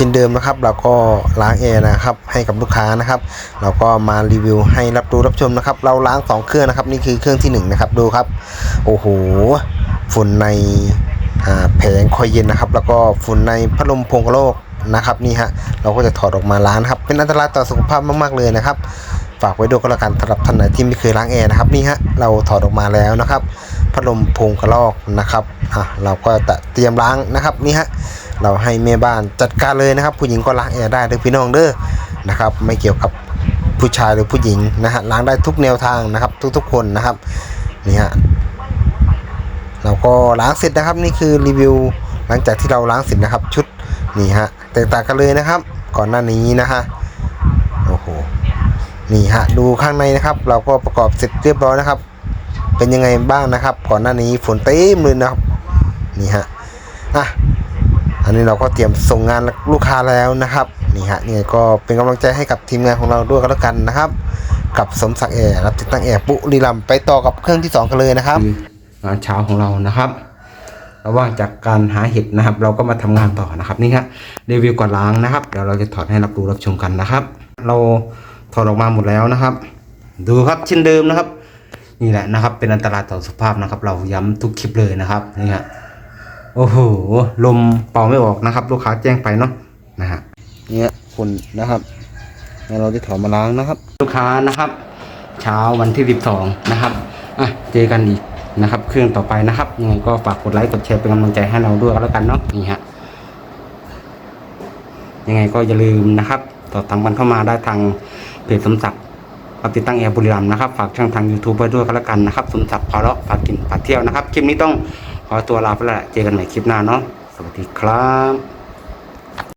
ช่นเดิมนะครับ เราก็ล้างแอร์นะครับ ให้กับลูกค้านะครับ เราก็มารีวิวให้รับดูรับชมนะครับ เราล้างสองเครื่องนะครับ นี่คือเครื่องที่หนึ่งนะครับดูครับ โอ้โหฝุ่นในแผงคอยเย็นนะครับ แล้วก็ฝุ่นในพัดลมพงกระโลกนะครับนี่ฮะเราก็จะถอดออกมาล้างนะครับ เป็นอันตรายต่อสุขภาพมาก ๆ เลยนะครับ ฝากไว้ด้วยก็แล้วกันสำหรับท่านไหนที่ไม่เคยล้างแอร์นะครับนี่ฮะเราถอดออกมาแล้วนะครับพัดลมพงกระลอกนะครับอะเราก็จะเตรียมล้างนะครับนี่ฮะ เราให้แม่บ้านจัดการเลยนะครับ ผู้หญิงก็ล้างแอร์ได้เด้อพี่น้องเด้อนะครับ ไม่เกี่ยวกับผู้ชายหรือผู้หญิงนะฮะล้างได้ทุกแนวทางนะครับ ทุกๆคนนะครับนี่ฮะเราก็ล้างเสร็จนะครับ นี่คือรีวิวหลังจากที่เราล้างเสร็จนะครับ ชุดนี่ฮะแตกต่างกันเลยนะครับ ก่อนหน้านี้นะฮะโอ้โหนี่ฮะดูข้างในนะครับ เราก็ประกอบเสร็จเรียบร้อยนะครับ เป็นยังไงบ้างนะครับ ก่อนหน้านี้ฝนเต็มเลยนะครับนี่ฮะอะ อันนี้เราก็เตรียมส่งงานลูกค้าแล้วนะครับนี่ฮะนี่ก็เป็นกำลังใจให้กับทีมงานของเราด้วยกันแล้วกันนะครับ กับสมศักดิ์แอร์รับติดตั้งแอร์ปุรีรัมไปต่อกับเครื่องที่สองกันเลยนะครับงานเช้าของเรานะครับระหว่างจากการหาเห็ดนะครับ เราก็มาทำงานต่อนะครับนี่ฮะรีวิวก่อนล้างนะครับเดี๋ยวเราจะถอดให้รับรู้รับชมกันนะครับ เราถอดออกมาหมดแล้วนะครับ ดูครับเช่นเดิมนะครับ นี่แหละนะครับ เป็นอันตรายต่อสุขภาพนะครับ เราย้ำทุกคลิปเลยนะครับนี่ฮะ โอ้โหลมเป่าไม่ออกนะครับ ลูกค้าแจ้งไปเนาะนะฮะเนี่ยฝุ่นนะครับแล้วเราจะถอดมาล้างนะครับ ลูกค้านะครับ เช้าวันที่สิบสองนะครับอะเจอกันอีกนะครับ เครื่องต่อไปนะครับยังไงก็ฝากกดไลค์กดแชร์เป็นกำลังใจให้เราด้วยก็แล้วกันเนาะนี่ฮะยังไงก็อย่าลืมนะครับต่อตามกันเข้ามาได้ทางเพจสมศักดิ์รับติดตั้งแอร์บุรีรัมนะครับ ฝากช่องทาง YouTube ไว้ด้วยก็แล้วกันนะครับ สมศักดิ์พาเลาะพากกินพากเที่ยวนะครับ คลิปนี้ต้อง ขอตัวลาไปละเจอกันใหม่คลิปหน้าเนาะสวัสดีครับ